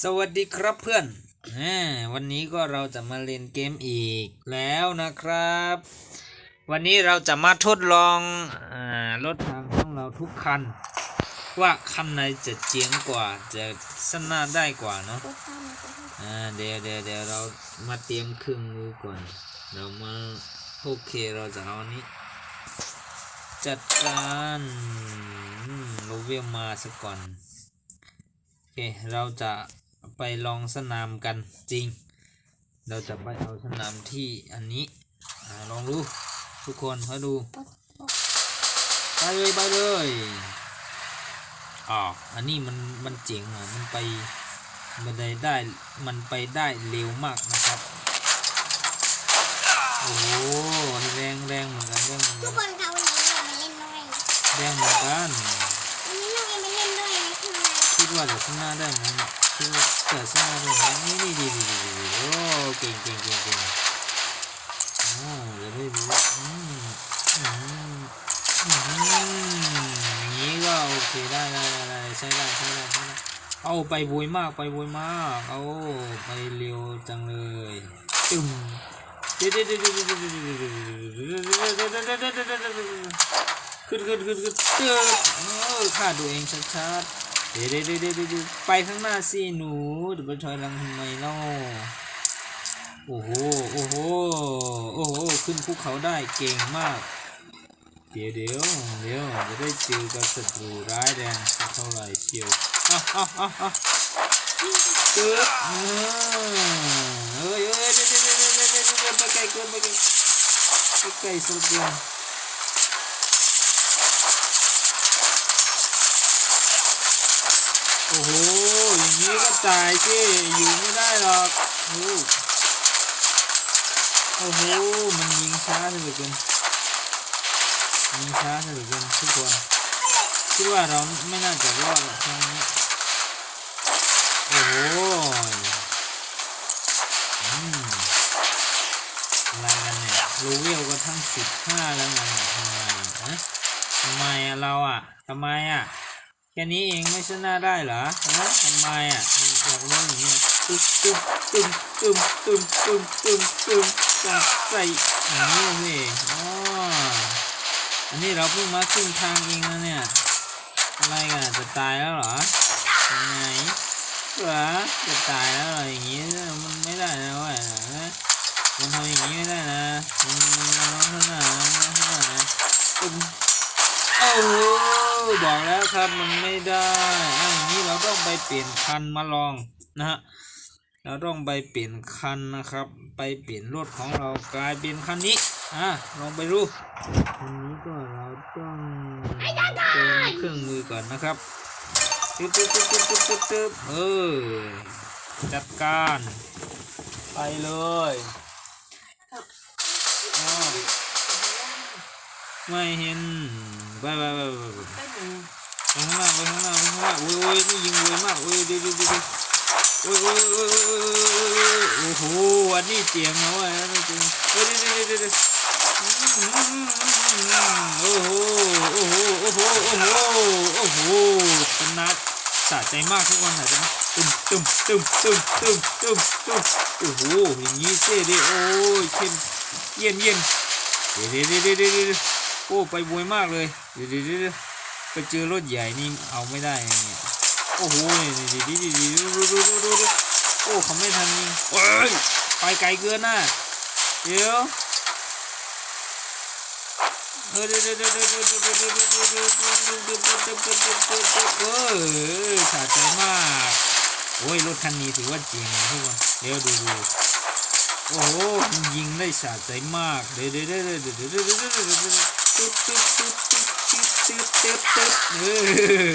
สวัสดีครับเพื่อนอวันนี้ก็เราจะมาเล่นเกมอีกแล้วนะครับ วันนี้เราจะมาทดลองอรถทางของเราทุกคัน ว่าคันไหนจะเจ๋งกว่าจะสนาได้กว่าเนาะเดี๋ยวเดี๋ยวเดี๋ยวเรามาเตรียมเครื่องมือก่อนเรามาโอเคเราจะเอาอันนี้ จัดการโรเวลมาซะก่อนโอเคเราจะ ไปลองสนามกันจริง เราจะไปเอาสนามที่อันนี้อาลองดูทุกคนเขาดู ไปเลยไปเลยอ๋ออันนี้มันมันเจ๋งอะมันไปมันได้ได้มันไปได้เร็วมากนะครับโอ้โหแรงแรงเหมือนกันแรงเหมือนทุกักนคนคะวันนี้เรามาเล่นด้วย แรงเหมือนกันวันนี้เราเองมาเล่นด้วยนะคะคิดว่าจะชนะได้ไหมเนี่ย คิดว่าจะชนะได้ไหมนี่นี่ดีดีดีดีดีโอ้เก่งเก่งเก่งเก่งโอ้จะได้รู้อืมอืมอืมอย่างนี้ก็โอเคได้ได้ได้ได้ใช้ได้ใช้ได้ใช้ได้เอาไปบุยมากไปบุยมากเอาไปเร็วจังเลยตึมขึ้นขึ้นขึ้นขึ้นเตือนเออข้าดูเองชัดๆ เดี๋ยวเดี๋ยวเดี๋ยวเดี๋ยวไปข้างหน้าสิหนูเดี๋ยวไปถอยหลังทำไมเล่าโอ้โห โอ้โห โอ้โห ขึ้นภูเขาได้เก่งมาก เดี๋ยวเดี๋ยวเดี๋ยวจะได้เจอกับศัตรูร้ายแรงเท่าไหร่เชียวอะอะอะอะเกิดเออเอ้ยเอ้ยเดี๋ยวเดี๋ยวเดี๋ยวเดี๋ยวเดี๋ยวไปไกลเกินไปไกลไปไกลสุดเกิน โอ้โห อย่างนี้ก็ตายสิอยู่ไม่ได้หรอกโอ้โห มันยิงช้าเหลือเกินยิงช้าเหลือเกินทุกคน คิดว่าเราไม่น่าจะรอดหรอกครั้งนี้ โอ้โหอืมอะไรกันเนี่ยโลเวลก็ทั้งสิบห้าแล้วนะเนี่ทำไมนะทำไมเราอะทำไมอะ แค่นี้เองไม่ชนะได้เหรอฮะทำไมอะอยากรู้อย่างเงี้ยตึ๊บตึ๊บตึ๊บตึ๊บตึ๊บตึ๊บตึ๊บตึ๊บจับใส่อย่างนี้สิอ๋ออันนี้เราเพิ่งมาครึ่งทางเองนะเนี่ยอะไรกันจะตายแล้วเหรอยังไงเหรอจะตายแล้วเหรออย่างงี้มันไม่ได้นะเว้ยนะมันทำอย่างนี้ไม่ได้นะมันมันมันร้องขนาดนั้นร้องขนาดนั้นตึ๊บ โอ้โหบอกแล้วครับมันไม่ได้อะอย่างนี้เราต้องไปเปลี่ยนคันมาลองนะฮะเราต้องไปเปลี่ยนคันนะครับ ไปเปลี่ยนรถของเรากลายเป็นคันนี้อะลองไปดูคันนี้ก็เราต้องเติมเครื่องมือก่อนนะครับตึ๊บตึ๊บตึ๊บตึ๊บตึ๊บตึ๊บตึ๊บเออจัดการ ไปเลยอ้าว ไม่เห็นไปไปไปไปไปไปข้างหน้าไปข้างหน้าไปข้างหน้าโอ้ยโอ้ยนี่ยิงรวยมากโอ้ยดูดูดูดูโอ้ยโอ้ยโอ้ยโอ้ยโอ้ยโอ้ยโอ้โหอันนี้เจียงนะเว้ยอันนี้เจียงโอ้ยดูดูดูดูโอ้โหโอ้โหโอ้โหโอ้โหโอ้โหชนะสะใจมากทุกคนสะใจมากตึมตึมตึมตึมตึมตึมตึมโอ้โหอย่างนี้เซ่ดิโอ้ยเข้มเยี่ยมเยี่ยมเดี๋ยวเดี๋ยวเดี๋ยวเดี๋ยวเดี๋ยวโอ้ไปบวยมากเลยเดี๋ยวเดี๋ยวไปเจอรถใหญ่นี่เอาไม่ได้ไงเนี่ยโอ้โหนี่ดีดีดีดีดูดูดูดูดูดูโอ้เขาไม่ทันยิงเอ้ยไปไกลเกินน่ะเดี๋ยวเออเดี๋ยวเดี๋ยวเดี๋ยวเดี๋ยวเดี๋ยวเดี๋ยวเดี๋ยวเดี๋ยวเดี๋ยวเดี๋ยวเดี๋ยวเดี๋ยวเดี๋ยวเดี๋ยวเดี๋ยวเดี๋ยวเออสะใจมากโอ้ยรถคันนี้ถือว่าจริงนะทุกคนเดี๋ยวเดูดูโอ้โหมันยิงได้สะใจมากเดี๋ยวเดี๋ยวเดี๋ยวเดี๋ยวเดี๋ยวเดี๋ยวเดี๋ยวเดี๋ยวเดี๋ยวเดี๋ยว ตึ๊บตึ๊บตึ๊บตึ๊บตึ๊บตึ๊บตึ๊บตึ๊บเอ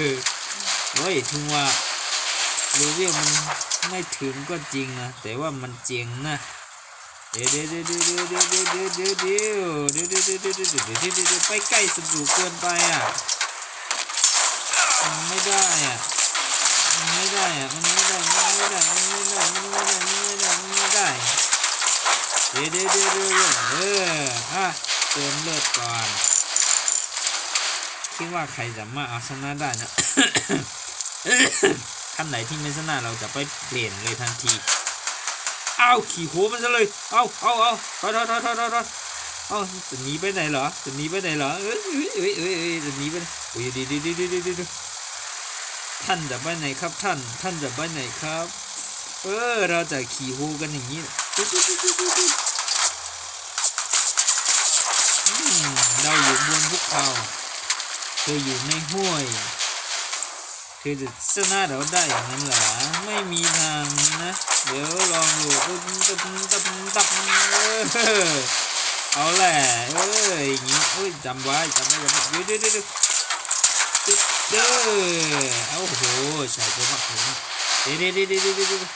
อเฮ้ยถึงว่าลูเวียมันไม่ถึงก็จริงนะแต่ว่ามันเจ๋งนะเดี๋ยวเดี๋ยวเดี๋ยวเดี๋ยวเดี๋ยวเดี๋ยวเดี๋ยวเดี๋ยวเดี๋ยวเดี๋ยวเดี๋ยวเดี๋ยวเดี๋ยวไปใกล้ศัตรูเกินไปอะมันไม่ได้อะมันไม่ได้อะมันไม่ได้มันไม่ได้มันไม่ได้มันไม่ได้มันไม่ได้มันไม่ได้เดี๋ยวเดี๋ยวเดี๋ยวเดี๋ยวเอออะ เติมเลือดก่อนคิดว่าใครจะมาเอาชนะได้นะใครขั้นไหนที่ไม่ชนะเราจะไปเปลี่ยนเลยทันทีเอาขี่หัวมันซะเลย เอาเอาเอาถอยถอยถอยถอยถอยถอยเอาจะหนีไปไหนเหรอจะหนีไปไหนเหรอเอ้ยเอ้ยเอ้ยเอ้ยจะหนีไปโอ้ยดีดีดีดีดีดีท่านจะไปไหนครับท่าน ท่านจะไปไหนครับ เออ เราจะขี่ฮูกันอย่างนี้ เราอยู่บนภูเขาเธออยู่ในห้วย เธอจะชนะเราได้อย่างนั้นเหรอไม่มีทางนะ เดี๋ยวลองดูตึ๊บตึ๊บตึ๊บตึ๊บเออเอาแหละเอ้ยอย่างนี้เอ้ยจำไว้จำไว้จำไว้เดี๋ยวเดี๋ยวเดี๋ยวเด้อโอ้โหใส่ตัวมากเลยเดี๋ยวเดี๋ยวเดี๋ยวเดี๋ยวเดี๋ยวเดี๋ยว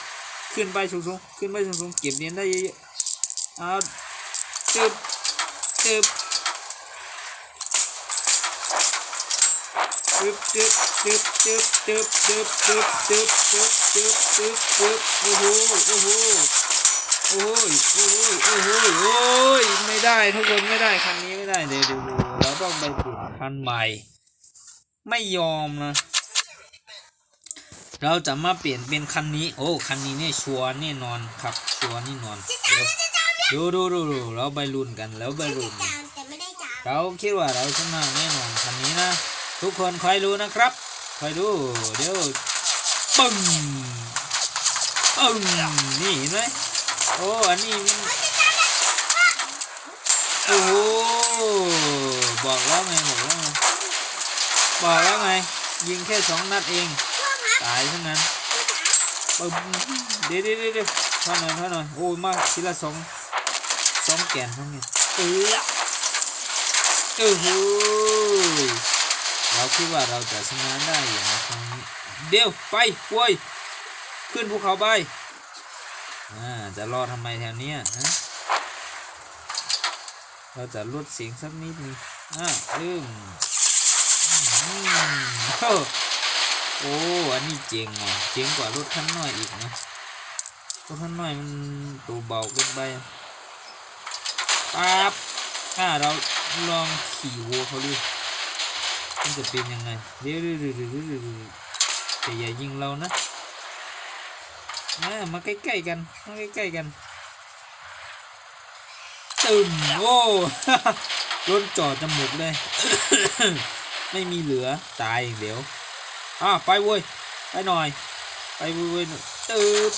ขึ้นไปสูงๆขึ้นไปสูงๆเก็บเหรียญได้เยอะๆเอาตึ๊บตึ๊บ ตึ๊บตึ๊บตึ๊บตึ๊บตึ๊บตึ๊บตึ๊บตึ๊บตึ๊บตึ๊บตึ๊บตึ๊บโอ้โหโอ้โหโอ้ยโอ้ยโอ้โหโอ้ยไม่ได้ทุกคนไม่ได้คันนี้ไม่ได้เดี๋ยวเดี๋ยวเดี๋ยวเราต้องไปเปลี่ยนคันใหม่ ไม่ยอมนะ เราจะมาเปลี่ยนเป็นคันนี้ โอ้คันนี้เนี่ยชัวร์แน่นอนครับชัวร์แน่นอนดูดูดูดูเราไปลุ้นกันแล้วไปลุ้นเราคิดว่าเราชนะแน่นอนคันนี้นะ ทุกคนคอยดูนะครับคอยดูเดี๋ยวปึ้งปึ้งนี่เห็นไหมโอ้อันนี้มันโอ้โหบอกแล้วไงบอกแล้วไงบอกแล้วไงยิงแค่สองนัดเองตายทั้งนั้นปึ้งเดี๋ยวเดี๋ยวเดี๋ยวเท่าหน่อยท่าหน่อยโอ้มากทีละสองสองแกนทั้งนี้เออโอ้โห เราคิดว่าเราจะชนะได้อย่างครั้งนี้เดี๋ยวไปป่วย ขึ้นภูเขาไปอ่าจะรอทำไมแถวเนี้ยฮะเราจะลดเสียงสักนิดนึงอ่าลืมอืมโอ้โอ,อันนี้เจ๋งว่ะเจ๋งกว่ารถคันน้อยอีกนะรถคันน้อยมันตัวเบาเกินไปปั๊บถ้าเราลองขี่วัวเขาดู มันจะเป็นยังไงเดี๋ยวเดี๋ยวเดี๋ยวเดี๋ยวเดี๋ยวเดี๋ยวแต่อย่ายิงเรานะมามาใกล้ๆกันมาใกล้ๆกันตึมโอ้รถจอดจมูกเลย ไม่มีเหลือตายอย่างเดียวอะไปเว้ยไปหน่อย ไปเว้ยเว้ยตืบ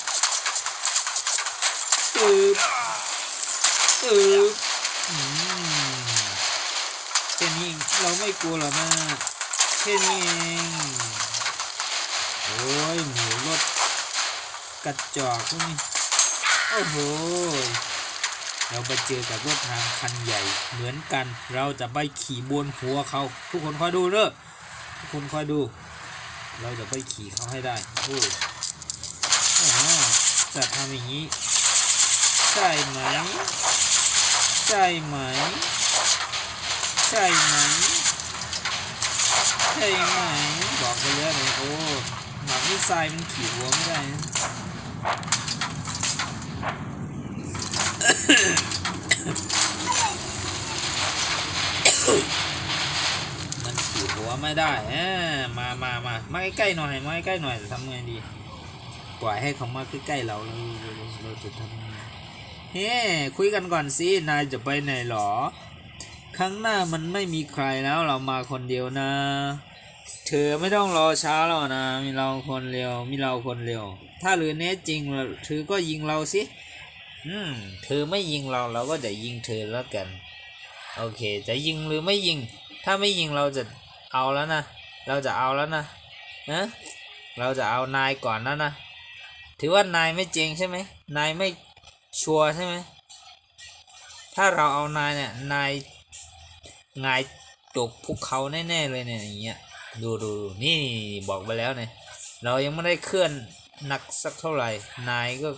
ตืบตืบแค่นี้เอง เราไม่กลัวหรอกนะแค่นี้เองโอ้ยหมูรถกระจอกพวกนี้โอ้โหเราไปเจอกับรถทางคันใหญ่เหมือนกัน เราจะไปขี่บนหัวเขา ทุกคนคอยดูเด้อทุกคนคอยดู เราจะไปขี่เขาให้ได้โอ้ยโอ้โหจะทำอย่างนี้ ใช่ไหม ใช่ไหม ใช่ไหมใช่ไหมบอกไปเรื่อยเลยโอ้หมักนี่ทรายมันขี่หัวไม่ได้นะมันขี่หัวไม่ได้เอมามามามาใกล้ๆหน่อยมาใกล้ๆหน่อยจะทำไงดีปล่อยให้เขามาใกล้ๆเราเราเราเราจะทำไงเฮ้คุยกันก่อนสินายจะไปไหนหรอ ครั้งหน้ามันไม่มีใครแล้วเรามาคนเดียวนะ เธอไม่ต้องรอช้าแล้วนะ มีเราคนเดียวมีเราคนเดียวถ้าหรือแน่จริงเธอก็ยิงเราสิอืมเธอไม่ยิงเราเราก็จะยิงเธอแล้วกัน โอเค จะยิงหรือไม่ยิง ถ้าไม่ยิงเราจะเอาแล้วนะ เราจะเอาแล้วนะนะเราจะเอานายก่อนแล้วนะ ถือว่านายไม่จริงใช่ไหมนายไม่ชัวร์ใช่ไหมถ้าเราเอานายเนี่ยนาย นายตกภูเขาแน่ๆเลยเนี่ยอย่างเงี้ยดูดูนี่บอกไปแล้วเนี่ยเรายังไม่ได้เคลื่อนหนักสักเท่าไหร่นายก็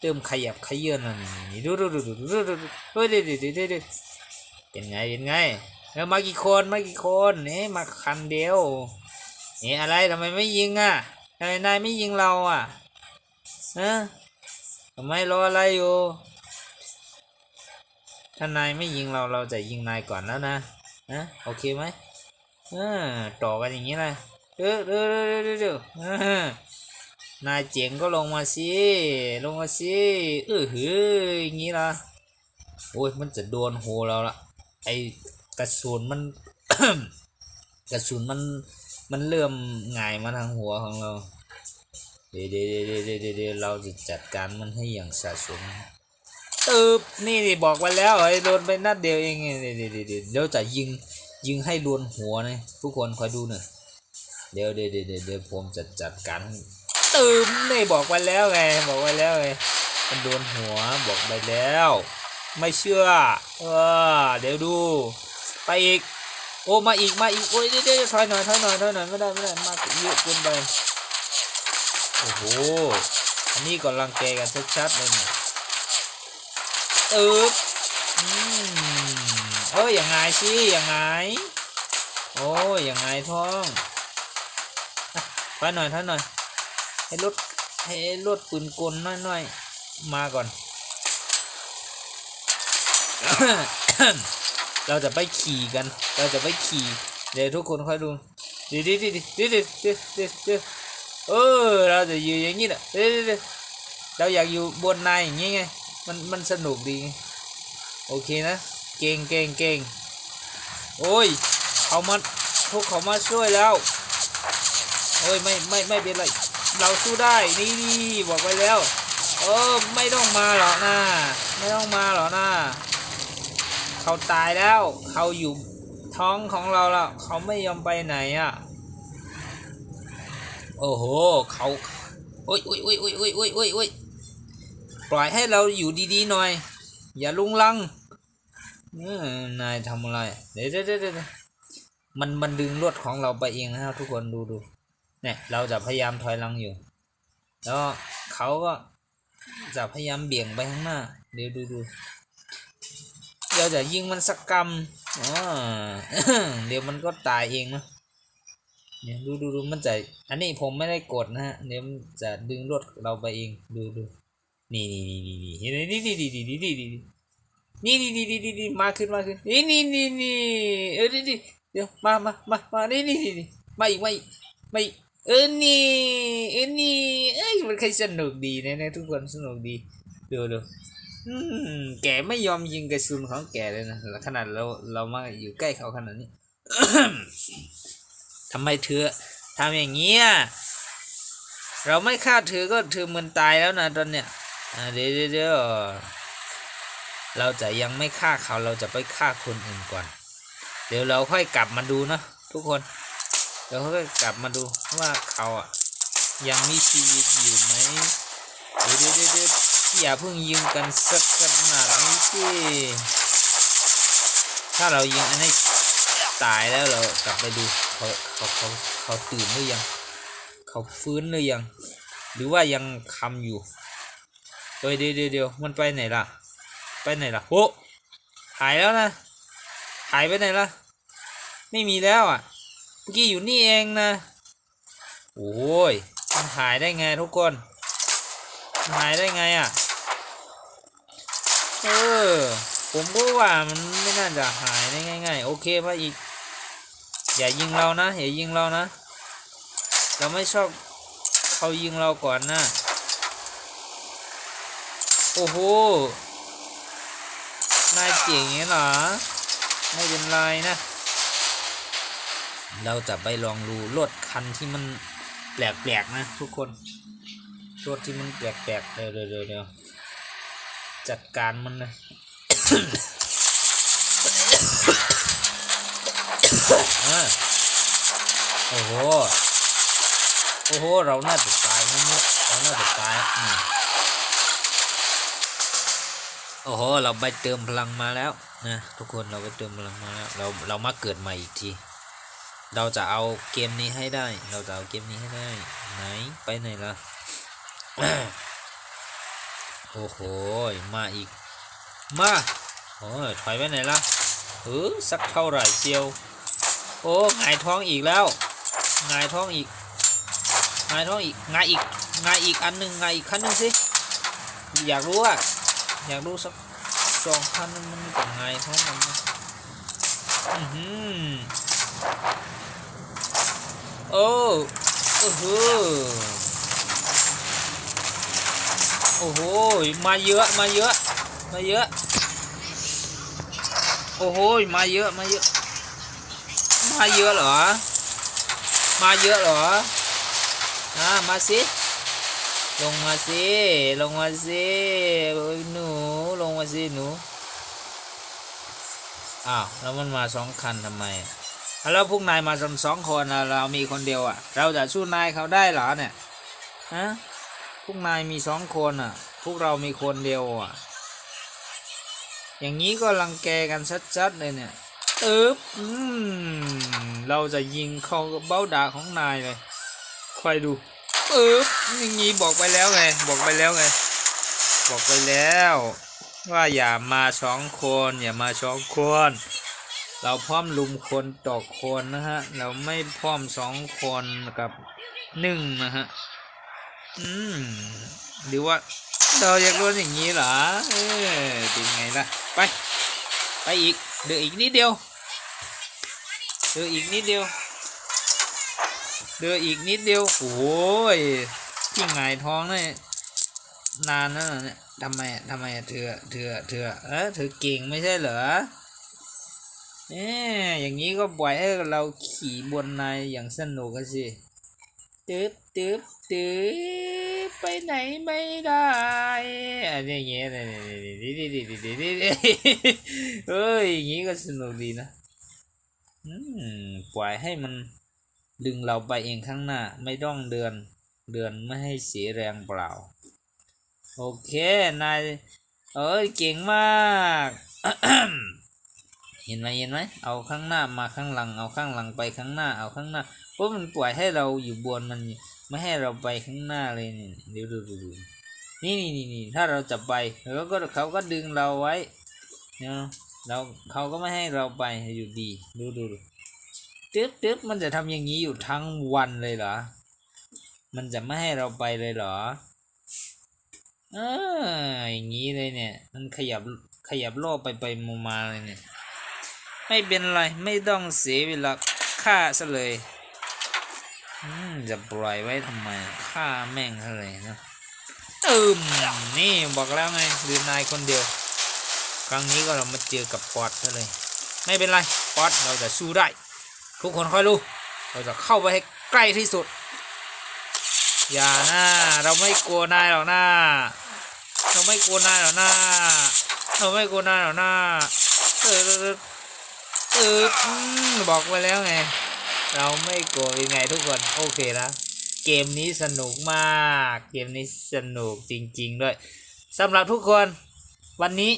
เริ่มขยับขยื่นแล้วนี่ดูดูดูดูดูดูเฮ้ยดี๋ยวเดี๋ยวเดี๋ยวเดี๋ยวเป็นไงเป็นไงแล้วมากี่คนมากี่คนเนี่ยมาคันเดียวนี่อะไรทำไมไม่ยิงอะทำไมนายไม่ยิงเราอะฮะทำไมรออะไรอยู่ถ้านายไม่ยิงเราเราจะยิงนายก่อนแล้วนะ นะโอเคไหมเออต่อกันอย่างนี้เลยเออเออเออเออเออเนายเจ๋งก็ลงมาสิลงมาสิเออเฮ้ยอย่างงี้ละโอ้ยมันจะโดนหัวเราละไอกระสุนมันกระสุนมันมันเริ่มหงายมาทางหัวของเรา เดี๋ยวเดี๋ยวเดี๋ยวเดี๋ยวเราจะจัดการมันให้อย่างสะสม ตึบนี่ดิบอกไว้แล้วไอ้โดนไปนัดเดียวเองเดี๋ยวเดี๋ยวเดี๋ยวจะยิงยิงให้โดนหัวนะทุกคนคอยดูหน่อยเดี๋ยวเดี๋ยวเดี๋ยวเดี๋ยวผมจะจัดการตืมนี่บอกไว้แล้วไงบอกไว้แล้วไงมันโดนหัวบอกไปแล้ว ไม่เชื่อเออเดี๋ยวดู ไปอีกโอ้มาอีกมาอีกโอ้ยเดี๋ยวถอยหน่อยถอยหน่อยถอยหน่อยไม่ได้ไม่ได้มาเยอะเกินไปโอ้โหอันนี้ก็รังแกกันชัดๆเลยเนี่ย ตึ๊บอืมเอ้ยยังไงสิยังไง โอ้ยยังไงท้องอะถอยหน่อยถอยหน่อย ให้รถให้รถปืนกลหน่อยๆมาก่อน เราจะไปขี่กัน เราจะไปขี่ เดี๋ยวทุกคนค่อยดูดี๋ยวเดี๋ยวเดี๋ยวเดี๋ยวเดี๋ยวเดี๋ยวเดี๋ยวเดี๋ยวเออเราจะอยู่อย่างนี้แหละเดี๋ยวเดี๋ยวเดี๋ยวเราอยากอยู่บนนายอย่างนี้ไง มันมันสนุกดี โอเคนะ เก่งเก่งเก่งโอ้ยเขามาพวกเขามาช่วยแล้ว โอ้ยไม่ไม่ไม่เป็นไร เราสู้ได้นี่ดีบอกไว้แล้ว เออไม่ต้องมาหรอกนะไม่ต้องมาหรอกนะเขาตายแล้วเขาอยู่ท้องของเราแล้วเขาไม่ยอมไปไหนอะ่ะโอ้โหเขาโอ้ยโอ้ยโอ้ยโอ้ยโอ้ยโอ้ยโอ้ย ปล่อยให้เราอยู่ดีๆหน่อย อย่าลุงลังนายทำอะไร เดี๋ยวเดี๋ยวเดี๋ยวมันมันดึงรวดของเราไปเองนะครับทุกคนดูดูเนี่ยเราจะพยายามถอยหลังอยู่ แล้วเขาก็จะพยายามเบี่ยงไปข้างหน้า เดี๋ยวดูดูเราจะยิงมันสักกำอ๋อเดี๋ยวมันก็ตายเองนะเนี่ยดูดูดูมันจะอันนี้ผมไม่ได้กดนะฮะเดี๋ยวมันจะดึงรถเราไปเองดูดู นี่นี่นี่นี่นี่นี่นี่นี่นี่นี่นี่นี่นี่นี่นี่นี่นี่นี่มาขึ้นมาขึ้นนี่นี่นี่นี่เออนี่นี่เดี๋ยวมามามามานี่นี่นี่นี่มาอีกมาอีกมาอีกเออนี่เออนี่เอ้ยมันเคยสนุกดีนะเนี่ยทุกคนสนุกดีดูดูอืมแกไม่ยอมยิงกระสุนของแกเลยนะขนาดเราเรามาอยู่ใกล้เขาขนาดนี้ทำไมเธอทำอย่างเงี้เราไม่ฆ่าเธอก็เธอมันตายแล้วนะตอนเนี้ย เดี๋ยวเดี๋ยวเราจะยังไม่ฆ่าเขาเราจะไปฆ่าคนอื่นก่อน เดี๋ยวเราค่อยกลับมาดูนะทุกคนเดี๋ยวค่อยกลับมาดูว่าเขาอะ ยังมีชีวิตอยู่ไหมเดี๋ยวเดี๋ยวเดี๋ยวเดี๋ยวอย่าเพิ่งยิงกันสักขนาดนี้สิถ้าเรายิงอันนี้ตายแล้วเรากลับไปดูเขาเขาเขาเขาตื่นหรือยัง เขาฟื้นหรือยัง หรือว่ายังคำอยู่ เฮ้ยเดี๋ยวเดี๋ยวเดียวมันไปไหนล่ะ ไปไหนล่ะโอ้หายแล้วนะ หายไปไหนล่ะ ไม่มีแล้วอะ เมื่อกี้อยู่นี่เองนะ โอ้ย มันหายได้ไงทุกคน มันหายได้ไงอะ เออ ผมก็ว่ามันไม่น่าจะหายได้ง่ายๆ โอเคมาอีก อย่ายิงเรานะ อย่ายิงเรานะ เราไม่ชอบเขายิงเราก่อนนะ โอ้โห นายเจ๋งอย่างนี้เหรอ ไม่เป็นไรนะ เราจะไปลองดูรถคันที่มันแปลกๆนะทุกคน รถที่มันแปลกๆเดี๋ยวเดี๋ยวจัดการมันเลยอะโอ้โห โอ้โห เราน่าจะตายทั้งหมดเราน่าจะตายอืม โอ้โห เราไปเติมพลังมาแล้วนะทุกคนเราไปเติมพลังมาแล้วเราเรามาเกิดใหม่อีกที เราจะเอาเกมนี้ให้ได้ เราจะเอาเกมนี้ให้ได้ ไหนไปไหนล่ะ โอ้โห มาอีก มาโอ้ยถอยไปไหนล่ะเออสักเท่าไหร่เชียว โอ้หงายท้องอีกแล้วหงายท้องอีกหงายท้องอีกหงายอีกหงายอีกอันหนึ่งหงายอีกขั้นหนึ่งสิ อยากรู้อะ อยากรู้สักสองขั้นมันจะหงายท้องมันไหมอือหือโอ้โอ้โหโอ้โห มาเยอะ มาเยอะ มาเยอะ โอ้โห มาเยอะ มาเยอะ มาเยอะเหรอ มาเยอะเหรอ อ่า มาสิ ลงมาสิ ลงมาสิโอ้ยหนู ลงมาสิหนู อ้าว แล้วมันมาสองคันทำไม แล้วพวกนายมาสองสองคนเรามีคนเดียวอะ เราจะสู้นายเขาได้เหรอเนี่ย ฮะ พวกนายมีสองคนอะ พวกเรามีคนเดียวอะ อย่างนี้ก็รังแกกันชัดๆเลยเนี่ยอึ๊บอืม เราจะยิงเข้าเบ้าดาของนายเลยคอยดู อึ๊บอย่างนี้บอกไปแล้วไง บอกไปแล้วไง บอกไปแล้ว ว่าอย่ามาสองคนอย่ามาสองคนเราพร้อมลุมคนต่อคนนะฮะ เราไม่พร้อมสองคนกับหนึ่งนะฮะ อืมหรือว่าเราอยากโดนอย่างนี้เหรอ เออเป็นไงล่ะ ไป ไปอีก เดืออีกนิดเดียว เดืออีกนิดเดียว เดืออีกนิดเดียว โอ้ยที่หงายท้องเนี่ยนานนั่นน่ะเนี่ยทำไมทำไมเธอเธอเธอเออเธอเก่งไม่ใช่เหรอเอ๊ะอย่างนี้ก็ปล่อยให้เราขี่บนนายอย่างสนุกกันสิตึ๊บตึ๊บตึ๊บไปไหนไม่ได้อะไรอย่างเงี้ยเลยเฮ้ยอย่างงี้ก็สนุกดีนะ อืม ปล่อยให้มัน ดึงเราไปเองข้างหน้าไม่ต้องเดินเดินไม่ให้เสียแรงเปล่า โอเคนายเอ้ยเก่งมาก เห็นไหมเห็นไหมเอาข้างหน้ามาข้างหลัง เอาข้างหลังไปข้างหน้า เอาข้างหน้าเพราะมันปล่อยให้เราอยู่บนมันไม่ให้เราไปข้างหน้าเลยนี่เดี๋ยวดูดูดูนี่นี่นี่นี่ถ้าเราจะไปแล้วก็เขาก็ดึงเราไว้เนาะเราเขาก็ไม่ให้เราไปอยู่ดี ดูดูดู ตึ๊บตึ๊บมันจะทำอย่างนี้อยู่ทั้งวันเลยเหรอ มันจะไม่ให้เราไปเลยเหรอเอออย่างนี้เลยเนี่ย มันขยับขยับโลกไปไปมามาเลยเนี่ย ไม่เป็นไร ไม่ต้องเสียเวลาฆ่าซะเลยจะปล่อยไว้ทำไมฆ่าแม่งซะเลยนะอืมนี่บอกแล้วไงหรือนายคนเดียว ครั้งนี้ก็เรามาเจอกับปอดซะเลย ไม่เป็นไร ปอดเราจะสู้ได้ ทุกคนคอยรู้ เราจะเข้าไปให้ใกล้ที่สุด อย่านะเราไม่กลัวนายหรอกนะเราไม่กลัวนายหรอกนะเราไม่กลัวนายหรอกนะเออเออบอกไปแล้วไง เราไม่กลัวยังไงทุกคน โอเคนะเกมนี้สนุกมาก เกมนี้สนุกจริง ๆ ด้วยสำหรับทุกคนวันนี้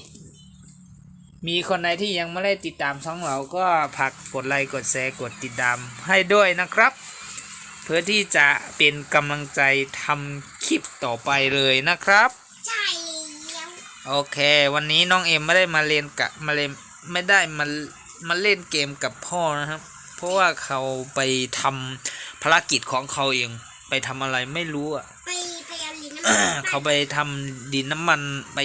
มีคนไหนที่ยังไม่ได้ติดตามช่องเราก็ผักกดไลค์กดแชร์กดติดตามให้ด้วยนะครับ เพื่อที่จะเป็นกำลังใจทำคลิปต่อไปเลยนะครับ ใช่แล้วโอเค วันนี้น้องเอ็มไม่ได้มาเรียนกับมาเรียนไม่ได้มามาเล่นเกมกับพ่อนะครับ เพราะว่าเขาไปทำภารกิจของเขาเอง ไปทำอะไรไม่รู้อะไปไปเอาลิ้นน้ำมันเขาไปทำดินน้ำมันไป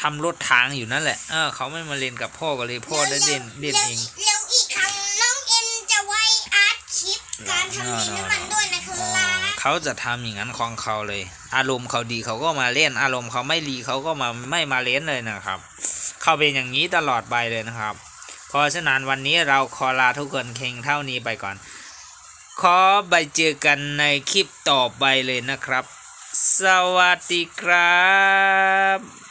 ทำรถทางอยู่นั่นแหละเออเขาไม่มาเล่นกับพ่อก็เลยพ่อได้เล่นเล่นเองแล้วอีกครั้งน้องเอ็มจะไว้อาร์ตคลิปการทำลิ้นน้ำมันด้วยนะคอ๋อรับเขาจะทำอย่างนั้นของเขาเลย อารมณ์เขาดีเขาก็มาเล่น อารมณ์เขาไม่ดีเขาก็มาไม่มาเล่นเลยนะครับ เขาเป็นอย่างนี้ตลอดไปเลยนะครับ เพราะฉะนั้นวันนี้เราขอลาทุกคนเพียงเท่านี้ไปก่อน ขอไปเจอกันในคลิปต่อไปเลยนะครับ สวัสดีครับ